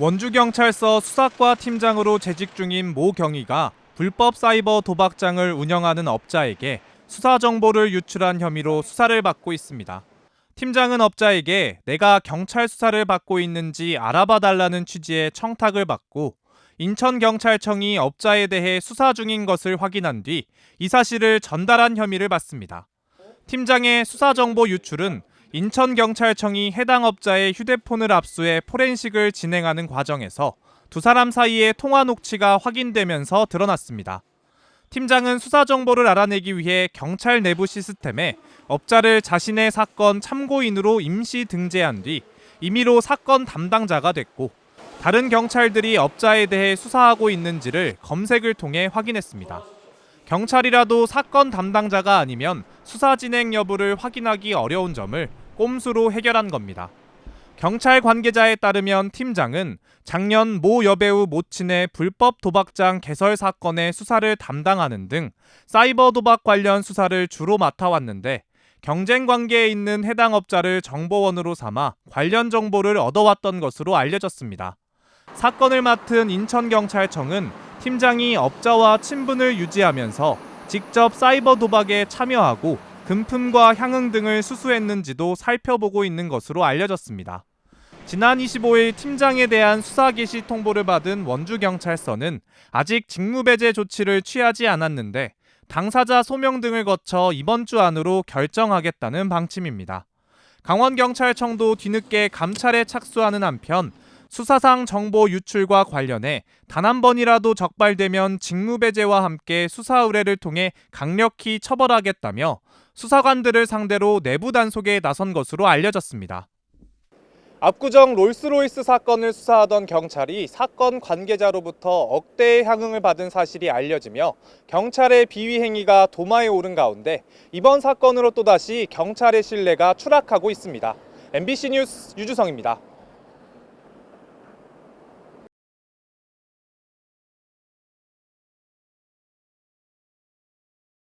원주경찰서 수사과 팀장으로 재직 중인 모 경위가 불법 사이버 도박장을 운영하는 업자에게 수사 정보를 유출한 혐의로 수사를 받고 있습니다. 팀장은 업자에게 내가 경찰 수사를 받고 있는지 알아봐 달라는 취지의 청탁을 받고 인천경찰청이 업자에 대해 수사 중인 것을 확인한 뒤 이 사실을 전달한 혐의를 받습니다. 팀장의 수사 정보 유출은 인천경찰청이 해당 업자의 휴대폰을 압수해 포렌식을 진행하는 과정에서 두 사람 사이의 통화 녹취가 확인되면서 드러났습니다. 팀장은 수사 정보를 알아내기 위해 경찰 내부 시스템에 업자를 자신의 사건 참고인으로 임시 등재한 뒤 임의로 사건 담당자가 됐고 다른 경찰들이 업자에 대해 수사하고 있는지를 검색을 통해 확인했습니다. 경찰이라도 사건 담당자가 아니면 수사 진행 여부를 확인하기 어려운 점을 꼼수로 해결한 겁니다. 경찰 관계자에 따르면 팀장은 작년 모 여배우 모친의 불법 도박장 개설 사건의 수사를 담당하는 등 사이버 도박 관련 수사를 주로 맡아왔는데 경쟁 관계에 있는 해당 업자를 정보원으로 삼아 관련 정보를 얻어왔던 것으로 알려졌습니다. 사건을 맡은 인천경찰청은 팀장이 업자와 친분을 유지하면서 직접 사이버 도박에 참여하고 금품과 향응 등을 수수했는지도 살펴보고 있는 것으로 알려졌습니다. 지난 25일 팀장에 대한 수사 개시 통보를 받은 원주경찰서는 아직 직무배제 조치를 취하지 않았는데 당사자 소명 등을 거쳐 이번 주 안으로 결정하겠다는 방침입니다. 강원경찰청도 뒤늦게 감찰에 착수하는 한편 수사상 정보 유출과 관련해 단 한 번이라도 적발되면 직무배제와 함께 수사 의뢰를 통해 강력히 처벌하겠다며 수사관들을 상대로 내부 단속에 나선 것으로 알려졌습니다. 압구정 롤스로이스 사건을 수사하던 경찰이 사건 관계자로부터 억대의 향응을 받은 사실이 알려지며 경찰의 비위 행위가 도마에 오른 가운데 이번 사건으로 또다시 경찰의 신뢰가 추락하고 있습니다. MBC 뉴스 유주성입니다.